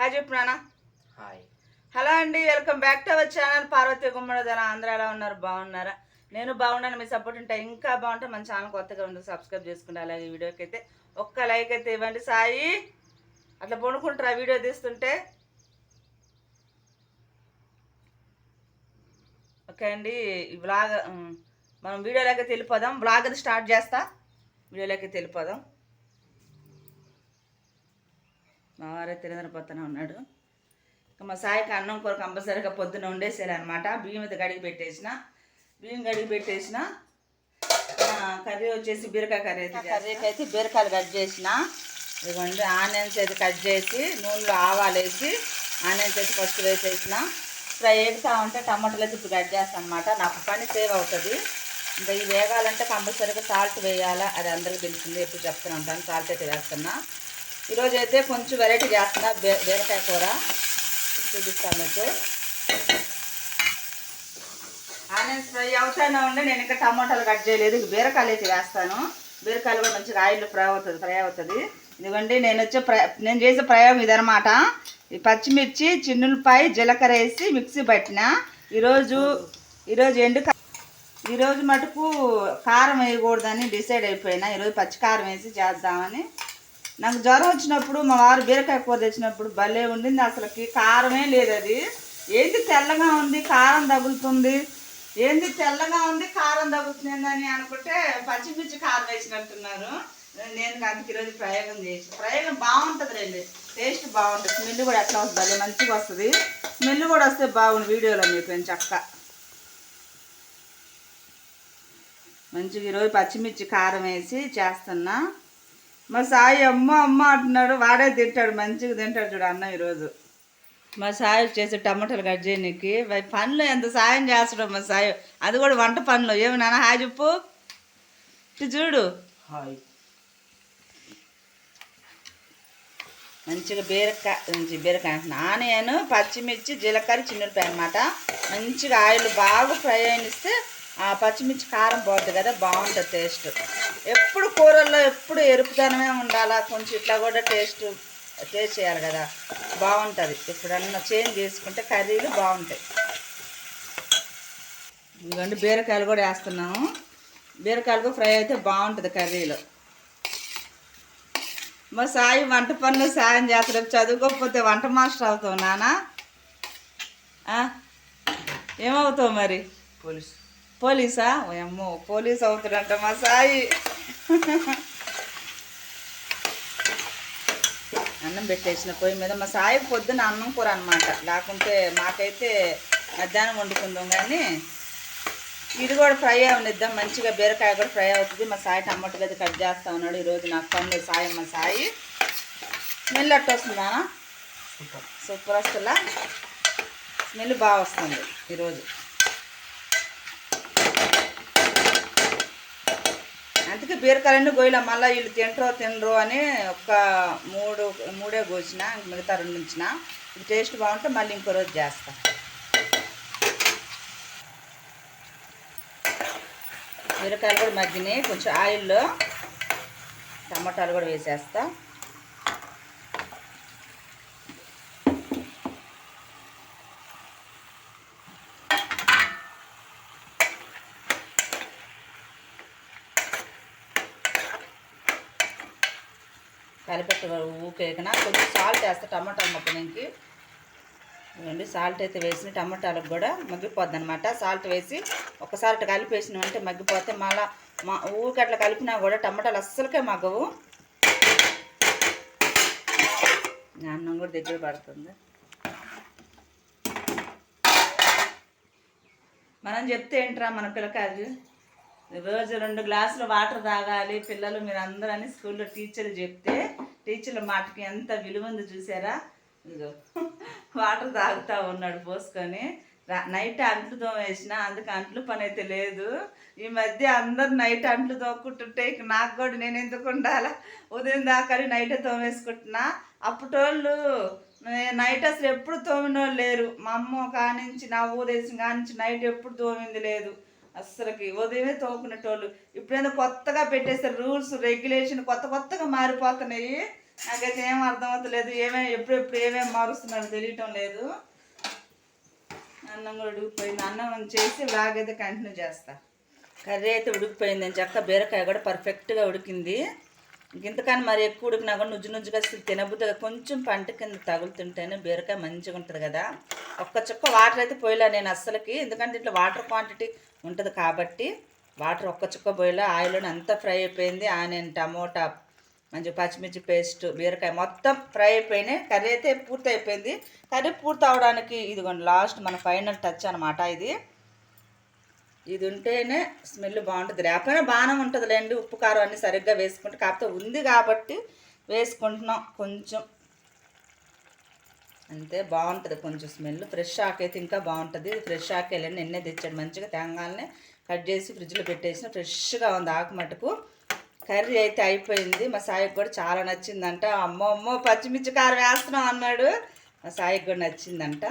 Hi చెప్పు నాన్న. Hi. Hello అండి welcome back to our channel Parvathi Gummadidana అందరూ ఎలా ఉన్నారు? బాగున్నారా? నేను బాగున్నాను మీ సపోర్ట్ ఉంటే ఇంకా బాగుంటే మన ఛానల్ కొత్తగా ఉంది సబ్స్క్రైబ్ చేసుకుంటే అలాగే ఈ వీడియోకి అయితే ఒక్క లైక్ అయితే ఇవ్వండి. సాయి అట్లా పొనుకుంటారా వీడియో తీస్తుంటే? ఓకే అండి ఈ బ్లాగ్ మనం వీడియోలోకి వెళ్ళిపోదాం. బ్లాగ్ అది స్టార్ట్ చేస్తా. వీడియోలోకి వెళ్ళిపోదాం. మా వారే తిరగపోతూనే ఉన్నాడు. ఇంకా మా సాయికి అన్నం కూర కంపల్సరీగా పొద్దున వండేసేయాలన్నమాట. బియ్యం మీద కడిగి పెట్టేసిన. బియ్యం కడిగి పెట్టేసిన. కర్రీ వచ్చేసి బీరకాయ కర్రీ అయితే కర్రీకి అయితే బీరకాయలు కట్ చేసిన. ఇదిగోండి ఆనియన్స్ అయితే కట్ చేసి నూనెలో ఆవాలు వేసి ఆనియన్స్ అయితే ఫస్ట్ వేసేసిన. ఫ్రై వేస్తా ఉంటే టమాటాలు అయితే ఇప్పుడు కట్ చేస్తాను అనమాట నాకు పని సేవ్ అవుతుంది. ఇంకా ఇవి వేగాలంటే కంపల్సరీగా సాల్ట్ వేయాలా? అది అందరికీ తెలిసింది ఎప్పుడు చెప్తూనే ఉంటాను. సాల్ట్ అయితే వేస్తున్నా. ఈరోజు అయితే కొంచెం వెరైటీ చేస్తున్నా బీ బీరకాయ కూర. చూపిస్తాను మీకు. ఆనియన్స్ ఫ్రై అవుతానే ఉండి నేను ఇంకా టమాటాలు కట్ చేయలేదు. బీరకాయలు అయితే వేస్తాను. బీరకాయలు కూడా మంచిగా ఆయిల్ ఫ్రై అవుతుంది ఫ్రై అవుతుంది. ఇదిగోండి నేను వచ్చే ప్ర నేను చేసే ప్రయోగం ఇదనమాట ఈ పచ్చిమిర్చి చిన్నులపాయ జీలకర్ర వేసి మిక్సీ పట్టిన ఈరోజు ఈరోజు ఎండు ఈరోజు మటుకు కారం వేయకూడదని డిసైడ్ అయిపోయినా. ఈరోజు పచ్చి కారం వేసి చేద్దామని నాకు జ్వరం వచ్చినప్పుడు మా వారు బీరకాయ కూర తెచ్చినప్పుడు భలే ఉండింది అసలుకి కారమే లేదు అది. ఏంది తెల్లగా ఉంది కారం తగులుతుంది? ఏంది తెల్లగా ఉంది కారం తగులుతుందని అనుకుంటే పచ్చిమిర్చి కారం వేసినట్టున్నారు. నేను అందుకు ఈరోజు ప్రయోగం చేసి. ప్రయోగం బాగుంటుంది రండి. టేస్ట్ బాగుంటుంది. స్మెల్ కూడా ఎట్లా వస్తుంది? భలే మంచిగా వస్తుంది. స్మెల్ కూడా వస్తే బాగుంది వీడియోలో మీకు నేను చక్క మంచిగా ఈరోజు పచ్చిమిర్చి కారం వేసి చేస్తున్నా. మా సాయి అమ్మ అమ్మ అంటున్నాడు వాడే తింటాడు మంచిగా తింటాడు చూడు అన్న ఈరోజు. మా సాయి చేసే టమాటాలు కట్ చేయనీకి వై పనులు ఎంత సాయం చేస్తాడు మా సాయి. అది కూడా వంట పనులు. ఏమి నాన్న హాయ్ చెప్పు. ఇటు చూడు. హాయ్. మంచిగా బీరకాయ మంచి బీరకాయ ఆనియన్ పచ్చిమిర్చి జీలకర్ర చిన్నపాయ అనమాట మంచిగా ఆయిల్ బాగా ఫ్రై అయినిస్తే ఆ పచ్చిమిర్చి కారం పోతుంది కదా బాగుంటుంది టేస్ట్. ఎప్పుడు కూరల్లో ఎప్పుడు ఎరుపుదనమే ఉండాలా? కొంచెం ఇట్లా కూడా టేస్ట్ టేస్ట్ చేయాలి కదా. బాగుంటుంది. ఎప్పుడన్నా చేంజ్ చేసుకుంటే కర్రీలు బాగుంటాయి. ఇదిగోండి బీరకాయలు కూడా వేస్తున్నాము. బీరకాయలు కూడా ఫ్రై అయితే బాగుంటుంది కర్రీలో. మా సాయి వంట పనులు సాయం చేస్తాడు. చదువుకోకపోతే వంట మాస్టర్ అవుతావు నానా? ఏమవుతావు మరి? పోలీస్. పోలీసా? ఓ అమ్మో పోలీస్ అవుతాడంట మా సాయి. అన్నం పెట్టేసిన పొయ్యి మీద మా సాయి పొద్దున అన్నం కూర అనమాట లేకుంటే మాకైతే మధ్యాహ్నం వండుకుందాం కానీ ఇది కూడా ఫ్రై అవనిద్దాం. మంచిగా బీరకాయ కూడా ఫ్రై అవుతుంది. మా సాయి టమాటాలు అయితే కట్ చేస్తా ఉన్నాడు ఈరోజు నాకు పనులు సాయి మా సాయి. స్మెల్ అట్ట వస్తుందా? సూపర్. సూపర్ వస్తుందా స్మెల్ బాగా వస్తుంది ఈరోజు. అందుకే బీరకాయలన్నీ గోయిలా మళ్ళీ వీళ్ళు తింటారో తినరు అని ఒక మూడు మూడే కోసిన మిగతా రెండు ఉంచిన. ఇది టేస్ట్ బాగుంటే మళ్ళీ ఇంకో రోజు చేస్తా. బీరకాయలు కూడా మగ్గినాయి. కొంచెం ఆయిల్లో టమాటాలు కూడా వేసేస్తా. కలిపెట్టి ఊకేకన కొంచెం సాల్ట్ వేస్తా టమాటాలు మొక్కనికి ఇవ్వండి సాల్ట్ అయితే వేసిన టమాటాలకు కూడా మగ్గిపోద్ది అనమాట సాల్ట్ వేసి ఒకసారి అట్లా కలిపేసినాం మగ్గిపోతే మళ్ళా మా ఊరికి అట్లా కలిపినా కూడా టమాటాలు అస్సలకే మగ్గవు. అన్నం కూడా దగ్గర పడుతుంది. మనం చెప్తే ఏంట్రా మన పిల్లకాయలు? రోజు రెండు గ్లాసులు వాటర్ తాగాలి. పిల్లలు మీరు అందరూ అని స్కూల్లో టీచర్లు చెప్తే టీచర్ల మాటకి ఎంత విలువ ఉంది చూసారా? ఇదిగో వాటర్ తాగుతా ఉన్నాడు పోసుకొని. నైట్ అంట్లు తోమేసిన అందుకు అంట్లు పని అయితే లేదు. ఈ మధ్య అందరు నైట్ అంట్లు తోక్కుంటుంటే ఇక నాకు కూడా నేను ఎందుకు ఉండాలా? ఉదయం దాకా నైట్ తోమేసుకుంటున్నా. అప్పటోళ్ళు నైట్ అసలు ఎప్పుడు తోమినోళ్ళు లేరు. మా అమ్మ కానించి నా ఊరేసిన కానించి నైట్ ఎప్పుడు తోమింది లేదు. అస్సలకి ఉదయమే తోకునేటోళ్ళు ఇప్పుడేదో కొత్తగా పెట్టేస్తారు రూల్స్ రెగ్యులేషన్ కొత్త కొత్తగా మారిపోతున్నాయి. నాకైతే ఏం అర్థమవుతలేదు. ఏమేమి ఎప్పుడెప్పుడు ఏమేమి మారుస్తున్నారో తెలియటం లేదు. అన్నం కూడా ఉడికిపోయింది. అన్నం చేసి బ్లాగ్ అయితే కంటిన్యూ చేస్తా. కర్రీ అయితే ఉడికిపోయింది. అని చెప్తా బీరకాయ కూడా పర్ఫెక్ట్గా ఉడికింది. ఇంతకని మరి ఎక్కువ ఉడికినా కూడా నుజ్జు నుజ్జుగా అసలు తినబుద్దిగా కొంచెం పంట కింద తగులుతుంటేనే బీరకాయ మంచిగా ఉంటుంది కదా. ఒక్క చుక్క వాటర్ అయితే పోయలే నేను అస్సలకి. ఎందుకంటే ఇట్లా వాటర్ క్వాంటిటీ ఉంటుంది కాబట్టి వాటర్ ఒక్క చుక్క పోయలే. ఆయిల్ అంతా ఫ్రై అయిపోయింది. ఆనియన్ టమోటా మంచి పచ్చిమిర్చి పేస్ట్ బీరకాయ మొత్తం ఫ్రై అయిపోయినాయి. కర్రీ అయితే పూర్తి అయిపోయింది కర్రీ పూర్తి అవడానికి ఇదిగోండి లాస్ట్ మన ఫైనల్ టచ్ అనమాట ఇది. ఇది ఉంటేనే స్మెల్ బాగుంటుంది. లేకపోయినా బాగానే ఉంటుందిలేండి. ఉప్పు కారం అన్నీ సరిగ్గా వేసుకుంటే. కాకపోతే ఉంది కాబట్టి వేసుకుంటున్నాం కొంచెం. అంతే బాగుంటుంది కొంచెం స్మెల్. ఫ్రెష్ ఆకు అయితే ఇంకా బాగుంటుంది. ఫ్రెష్ ఆకు వెళ్ళండి. నిన్నే తెచ్చాడు మంచిగా తేంగానే కట్ చేసి ఫ్రిడ్జ్లో పెట్టేసిన. ఫ్రెష్గా ఉంది ఆకు మటుకు. కర్రీ అయితే అయిపోయింది. మా సాయికి కూడా చాలా నచ్చిందంట. అమ్మో అమ్మో పచ్చిమిర్చి కారం వేస్తున్నాం అన్నాడు. మా సాయికి కూడా నచ్చిందంట.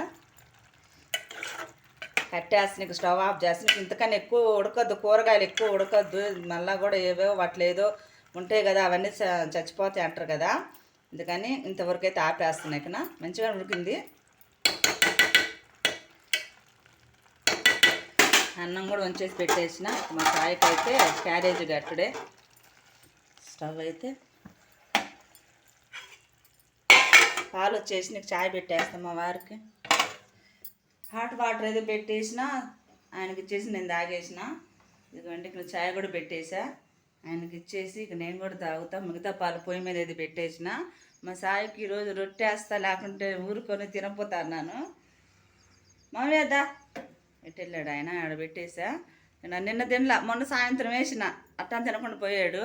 కట్టేస్తానికి నీకు స్టవ్ ఆఫ్ చేస్తాను నీకు ఇంతకన్నా ఎక్కువ ఉడకద్దు కూరగాయలు ఎక్కువ ఉడకద్దు మళ్ళీ కూడా ఏవో వాటిలేదో ఉంటాయి కదా అవన్నీ చ- చచ్చిపోతాయి అంటారు కదా. అందుకని ఇంతవరకు అయితే ఆపేస్తున్నాయి ఇక్కడ మంచిగా ఉడికింది. అన్నం కూడా వంచేసి పెట్టేసిన. మా కాయకి అయితే క్యారేజ్ గట్టుడే స్టవ్ అయితే పాలు వచ్చేసి నీకు చాయ్ పెట్టేస్తాం మా వారికి. హాట్ వాటర్ ఏదో పెట్టేసిన ఆయనకి ఇచ్చేసి నేను తాగేసిన. ఇదిగోండి ఇక్కడ చాయ్ కూడా పెట్టేసా ఆయనకి ఇచ్చేసి ఇక నేను కూడా తాగుతా. మిగతా పాలు పొయ్యి మీద ఏది పెట్టేసిన. మా సాయికి ఈరోజు రొట్టె వేస్తా లేకుంటే ఊరుకొని తినపోతా అన్నాను మామయ్యదా ఎట్టెళ్ళాడు ఆయన? ఆడ పెట్టేసా నిన్న తినలా. మొన్న సాయంత్రం వేసిన. అట్టా తినకుండా పోయాడు.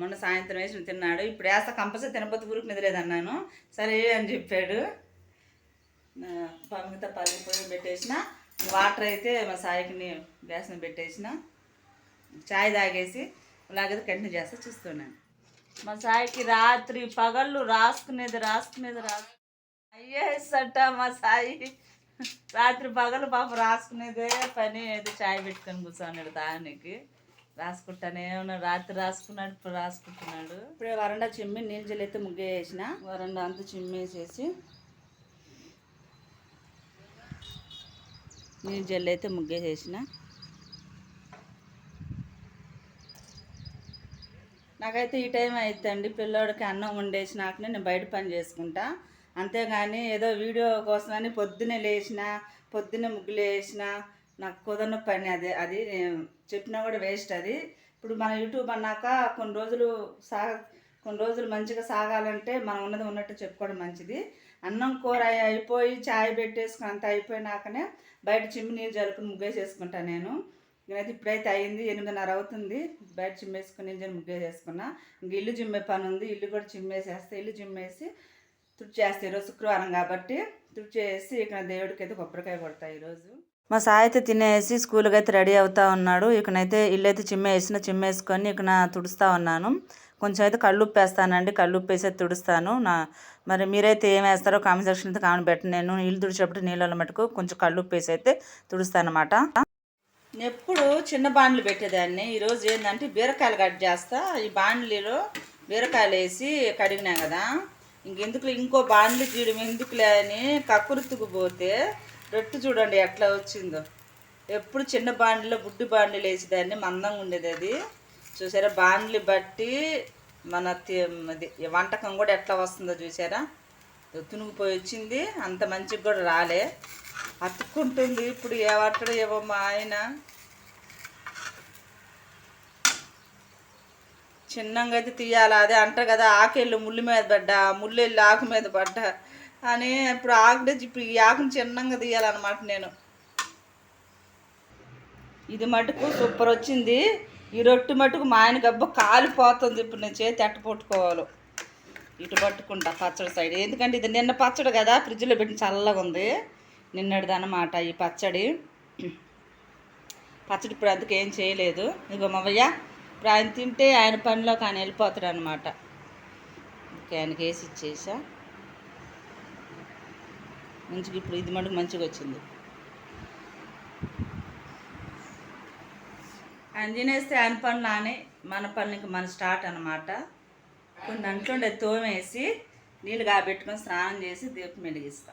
మొన్న సాయంత్రం వేసిన తిన్నాడు. ఇప్పుడు వేస్తా కంపల్సరీ తినపోతే ఊరికి నిద్రలేదన్నాను. సరే అని చెప్పాడు. మిగతా పల్లి పొయ్యి పెట్టేసిన. వాటర్ అయితే మా సాయికి నీ గ్యాస్ మీద పెట్టేసిన. చాయ్ తాగేసి అలాగే కంటిన్యూ చేస్తా చూస్తున్నాను. మా సాయికి రాత్రి పగళ్ళు రాసుకునేది రాసుకునేది రాసు ఐఏఎస్ అంట మా సాయి. రాత్రి పగలు పాప రాసుకునేదే పని. ఏదో చాయ్ పెట్టుకొని కూర్చోన్నాడు దానికి. రాసుకుంటానే ఉన్నాడు. రాత్రి రాసుకున్నాడు ఇప్పుడు రాసుకుంటున్నాడు. ఇప్పుడే వరండా చిమ్మి నీళ్ళు జల్లి అయితే ముగ్గేసిన వరండా అంతా చిమ్మేసేసి నీళ్ళు జల్లి అయితే ముగ్గేసేసిన. నాకైతే ఈ టైం అవుతుందండి పిల్లోడికి అన్నం వండేసినాకనే నేను బయట పని చేసుకుంటా. అంతేగాని ఏదో వీడియో కోసమని పొద్దున్నే లేచిన పొద్దున్నే ముగ్గులు వేసిన నాకు కుదరని పని అదే అది నేను చెప్పినా కూడా వేస్ట్ అది. ఇప్పుడు మన యూట్యూబ్ అన్నాక కొన్ని రోజులు సా కొన్ని రోజులు మంచిగా సాగాలంటే మనం ఉన్నది ఉన్నట్టు చెప్పుకోవడం మంచిది. అన్నం కూర అయిపోయి చాయ్ పెట్టేసుకుని అంత అయిపోయినాకనే బయట చిమ్మి నీళ్ళు జరుపుకుని ముగ్గేసేసుకుంటాను నేను. నేనైతే ఇప్పుడైతే అయింది ఎనిమిదిన్నర అవుతుంది. బయట చిమ్మేసుకుని ఇంజన్ ముగ్గేసేసుకున్నా. ఇంక ఇల్లు చిమ్మే పని ఉంది ఇల్లు కూడా చిమ్మేసేస్తే ఇల్లు చిమ్మేసి తుడిచి చేస్తే ఈరోజు శుక్రవారం కాబట్టి తుడిచి చేసి ఇక్కడ దేవుడికి అయితే కొబ్బరికాయ కొడతా ఈరోజు. మా సాయి అయితే తినేసి స్కూల్కి అయితే రెడీ అవుతా ఉన్నాడు. ఇకనైతే ఇల్లు అయితే చిమ్మేసిన చిమ్మేసుకొని ఇక తుడుస్తూ ఉన్నాను. కొంచెం అయితే కళ్ళుప్పు వేస్తానండి కళ్ళుప్పు వేసి అయితే తుడుస్తాను. నా మరి మీరైతే ఏం వేస్తారో కామెంట్ సెక్షన్ అయితే కామెంట్ పెట్టండి. నేను నీళ్ళు తుడిచేటప్పుడు నీళ్ళలో మటుకు కొంచెం కళ్ళుప్పు వేసి అయితే తుడుస్తాను అనమాట నేను ఎప్పుడు చిన్న బాండ్లు పెట్టేదాన్ని. ఈరోజు ఏంటంటే బీరకాయలు కట్ చేస్తా. ఈ బాండ్లీలో బీరకాయలు వేసి కడిగినా కదా. ఇంకెందుకు ఇంకో బాండ్లు తీయడం ఎందుకులే అని కక్కుర్తుకు పోతే చూడండి ఎట్లా వచ్చిందో. ఎప్పుడు చిన్న బాండ్లో బుడ్డి బాండ్లు వేసేదాన్ని మందంగా ఉండేది అది. చూసారా? బాండ్లు బట్టి మన అది వంటకం కూడా ఎట్లా వస్తుందో చూసారా? తునిగిపోయి వచ్చింది. అంత మంచిగా కూడా రాలే. అతుక్కుంటుంది. ఇప్పుడు ఏ వాటడో ఏవో మా ఆయన చిన్నగా అయితే తీయాలి. అదే అంటారు కదా ఆకెళ్ళు ముళ్ళు మీద పడ్డా ముళ్ళెళ్ళు ఆకు మీద పడ్డా అని ఇప్పుడు ఆకుడే ఇప్పుడు ఈ ఆకుని చిన్నగా తీయాలన్నమాట నేను. ఇది మటుకు సూపర్ వచ్చింది. ఈ రొట్టె మటుకు మా ఆయన గబ్బ కాలిపోతుంది ఇప్పుడు నేను చేతి అట్ట పట్టుకోవాలి. ఇటు పట్టుకుంటా పచ్చడి సైడ్. ఎందుకంటే ఇది నిన్న పచ్చడి కదా ఫ్రిడ్జ్లో పెట్టి చల్లగా ఉంది. నిన్నటిది అన్నమాట ఈ పచ్చడి. పచ్చడి ఇప్పుడు అందుకు ఏం చేయలేదు. ఇగో మవయ్య ఇప్పుడు ఆయన తింటే ఆయన పనిలోకి ఆయన వెళ్ళిపోతాడు అనమాట ఆయనకి వేసి ఇచ్చేసా. మంచిగా ఇప్పుడు ఇది మటుకు మంచిగా వచ్చింది. అంజనేస్తే తినేస్తే పనులానే మన పనులకి మన స్టార్ట్ అనమాట కొన్ని అంట్లుండే తోమేసి నీళ్ళు కాబెట్టుకొని స్నానం చేసి దీపం వెలిగిస్తా.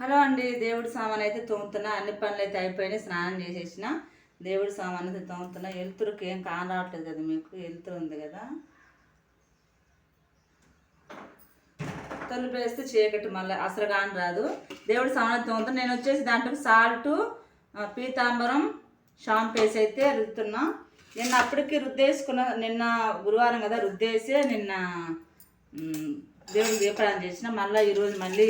హలో అండి దేవుడి సామాన్ అయితే తోముతున్నా అన్ని పనులు అయితే అయిపోయినాయి స్నానం చేసేసిన. దేవుడి సామాన్ అయితే తోముతున్నా. వెలుతురుకి ఏం కానరావట్లేదు కదా మీకు? వెలుతురు ఉంది కదా. తలుపు వేస్తే చీకటి మళ్ళీ అసలు కాని రాదు. దేవుడి సామాన్ తోముతున్నా. నేను వచ్చేసి దాంట్లో సాల్ట్ పీతాంబరం షాంపూ వేసి అయితే రుద్దుతున్నా. నిన్న అప్పటికి రుద్దేసుకున్న నిన్న గురువారం కదా రుద్దేసి నిన్న దేవుడికి దీపారాధన చేసిన. మళ్ళీ ఈరోజు మళ్ళీ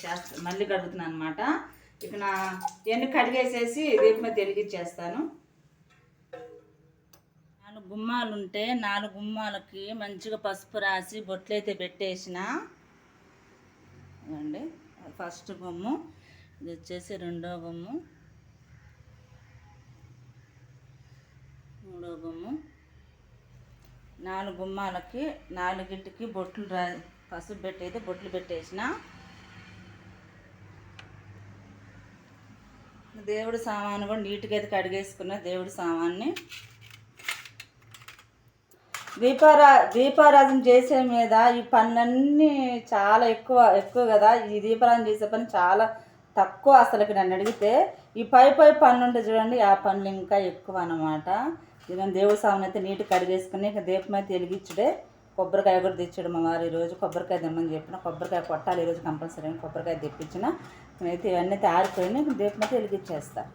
చేస్తా మళ్ళీ కడుగుతున్నాను అనమాట ఇక నా ఎన్ని కడిగేసేసి దీపం మీద వెలిగించేస్తాను. నాలుగు గుమ్మాలు ఉంటే నాలుగు గుమ్మాలకి మంచిగా పసుపు రాసి బొట్లు అయితే పెట్టేసిన. అండి ఫస్ట్ బొమ్ము ఇది వచ్చేసి రెండో బొమ్మ మూడో గుమ్ము. నాలుగు గుమ్మాలకి నాలుగింటికి బొట్లు రా పసుపు పెట్టేది బొట్లు పెట్టేసిన. దేవుడి సామాను కూడా నీట్గా అయితే కడిగేసుకున్న దేవుడి సామాన్ని. దీపారా దీపారాధన చేసే మీద ఈ పనులన్నీ చాలా ఎక్కువ ఎక్కువ కదా. ఈ దీపారాధన చేసే పని చాలా తక్కువ అసలుకి నన్ను అడిగితే. ఈ పై పై పనులు ఉంటాయి చూడండి ఆ పనులు ఇంకా ఎక్కువ అన్నమాట. ఇదని దేవుడి సామాన్ అయితే నీట్ కడిగేసుకుని ఇక దీపం అయితే వెలిగించుడే. కొబ్బరికాయ కూడా తెచ్చాడు మా వారు ఈరోజు. కొబ్బరికాయ తెమ్మని చెప్పిన. కొబ్బరికాయ కొట్టాలి ఈరోజు కంపల్సరీ కొబ్బరికాయ తెప్పించిన. నేనైతే ఇవన్నీ అయితే ఆరిపోయినా దీపం అయితే వెలిగించేస్తాను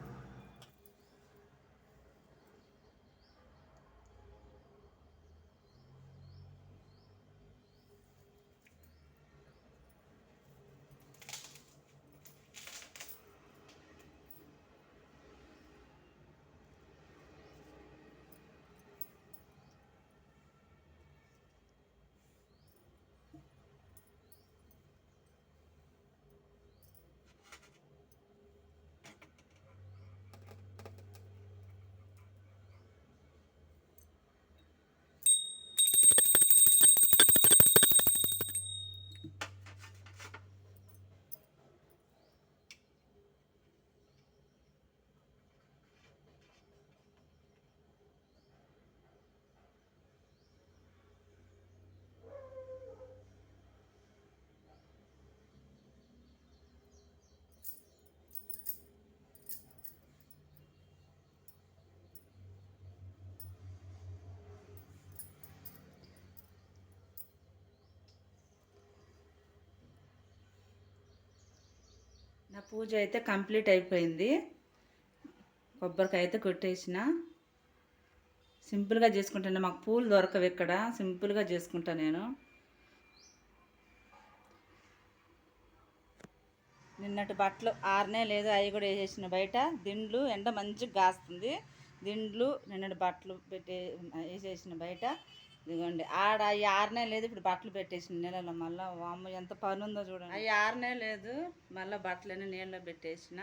నా పూజ అయితే కంప్లీట్ అయిపోయింది. కొబ్బరికాయ అయితే కొట్టేసిన. సింపుల్గా చేసుకుంటాను. మాకు పూలు దొరకవు ఇక్కడ సింపుల్గా చేసుకుంటా నేను. నిన్నటి బట్టలు ఆరనే లేదు అవి కూడా వేసేసిన బయట. దిండ్లు ఎండ మంచిగా కాస్తుంది. దిండ్లు నిన్నటి బట్టలు పెట్టే వేసేసిన బయట. ఇదిగోండి. ఆడ అవి ఆరనే లేదు ఇప్పుడు బట్టలు పెట్టేసిన నీళ్ళలో మళ్ళీ. వామ్మ ఎంత పని ఉందో చూడండి. అవి ఆరనే లేదు మళ్ళీ బట్టలన్నీ నీళ్ళలో పెట్టేసిన.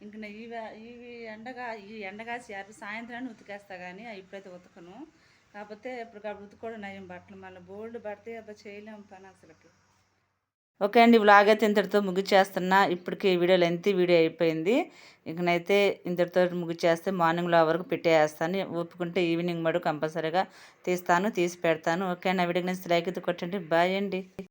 ఇంక ఇవి ఇవి ఎండగా ఈ ఎండగాసి అవి సాయంత్రాన్ని ఉతికేస్తా కానీ అవి ఇప్పుడైతే ఉతకను. కాకపోతే ఇప్పటికప్పుడు ఉతుకోవడం నయం బట్టలు. మళ్ళీ బోల్డ్ పడితే అబ్బా చేయలేము పని అసలుకి. ఓకే అండి వ్లాగ్ అయితే ఇంతటితో ముగిచేస్తున్నా. ఇప్పటికి వీడియో లెంత్ వీడియో అయిపోయింది. ఇకనైతే ఇంతటితో ముగిచేస్తే మార్నింగ్లో వరకు పెట్టేస్తాను. ఒప్పుకుంటే ఈవినింగ్ మడు కంపల్సరీగా తీస్తాను తీసి పెడతాను. ఓకే నా ఆ నచ్చితే లైక్ అయితే కొట్టండి. బాయ్ అండి.